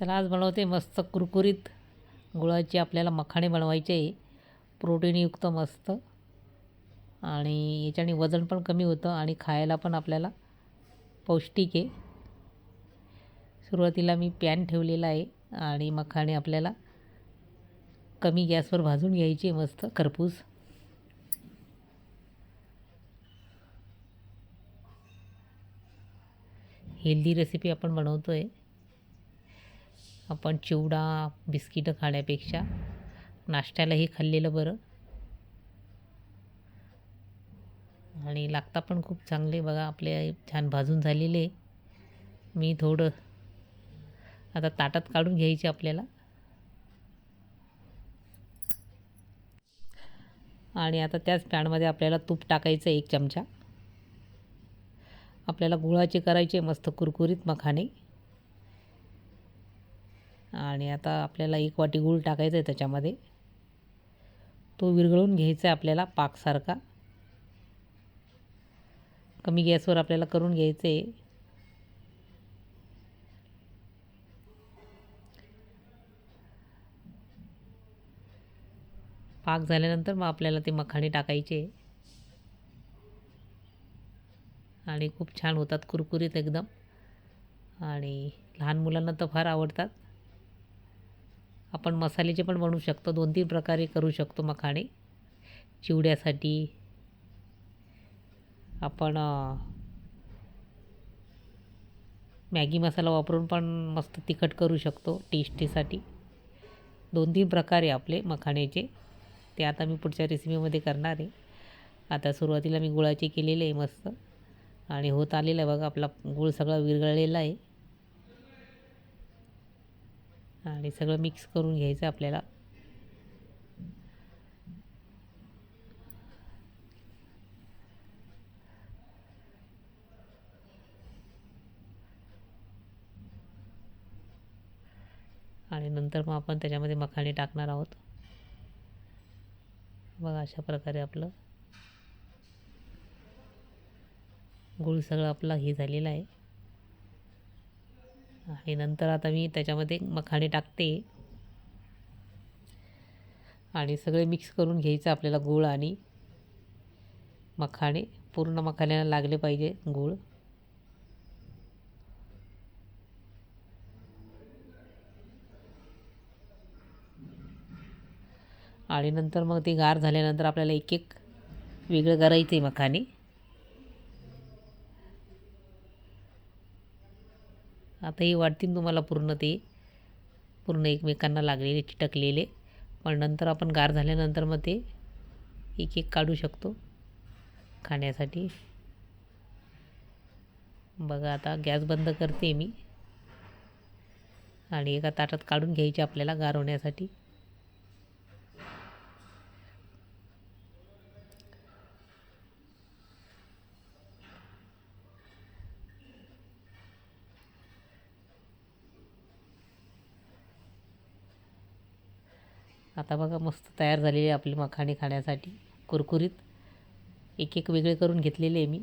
चला आज बनवते मस्त कुरकुरीत गुळाचे आपल्याला मखाणे बनवायचे आहे. प्रोटीनयुक्त मस्त. आणि याच्याने वजन पण कमी होतं आणि खायला पण आपल्याला पौष्टिक आहे. सुरुवातीला मी पॅन ठेवलेला आहे आणि मखाणे आपल्याला कमी गॅसवर भाजून घ्यायचे मस्त खरपूस. हेल्दी रेसिपी आपण बनवतो आहे आपण चिवडा बिस्किटं खाण्यापेक्षा नाश्त्यालाही खाल्लेलं बरं. आणि लागता पण खूप चांगले. बघा आपले छान भाजून झालेले. मी थोडं आता ताटात काढून घ्यायचे आपल्याला. आणि आता त्याच पॅनमध्ये आपल्याला तूप टाकायचं एक चमचा. आपल्याला गुळाचे करायचे मस्त कुरकुरीत मखाने. आणि आता आपल्याला एक वाटी गूळ टाकायचं आहे त्याच्यामध्ये. तो विरघळून घ्यायचा आहे आपल्याला पाकसारखा. कमी गॅसवर आपल्याला करून घ्यायचं आहे. पाक झाल्यानंतर मग आपल्याला ते मखाणे टाकायचे. आणि खूप छान होतात कुरकुरीत एकदम. आणि लहान मुलांना तर फार आवडतात. आपण मसाल्याचे पण बनवू शकतो. दोन तीन प्रकारे करू शकतो मखाणे. चिवड्यासाठी आपण मॅगी मसाला वापरून पण मस्त तिखट करू शकतो टेस्टीसाठी. दोन तीन प्रकारे आपले मखाण्याचे. ते आता मी पुढच्या रेसिपीमध्ये करणार आहे. आता सुरुवातीला मी गुळाचे केलेले आहे मस्त. आणि होत आलेलं आहे बघा आपला गूळ सगळा विरघळलेला आहे. आणि सगळं मिक्स करून घ्यायचं आपल्याला. आणि नंतर मग आपण त्याच्यामध्ये मखाणे टाकणार आहोत. बघा अशा प्रकारे आपलं गुळ सगळं आपला हे झालेला आहे. आणि नंतर आता मी त्याच्यामध्ये मखाणे टाकते. आणि सगळे मिक्स करून घ्यायचं आपल्याला गूळ आणि मखाणे. पूर्ण मखाण्याला लागले पाहिजे गूळ. आणि नंतर मग ते गार झाल्यानंतर आपल्याला एक एक वेगळं करायचं आहे मखाने आता हे वाटतील तुम्हाला पूर्ण ते. पूर्ण एकमेकांना लागलेले चिटकलेले. पण नंतर आपण गार झाल्यानंतर मग ते एक एक काढू शकतो. खाण्यासाठी. बघा आता गॅस बंद करते मी. आणि एका ताटात काढून घ्यायचे आपल्याला गार होण्यासाठी. आता बघा मस्त तयार झालेली आपले मखाणे खाण्यासाठी. कुरकुरीत. एक एक वेगळे करून घेतलेले आहे मी.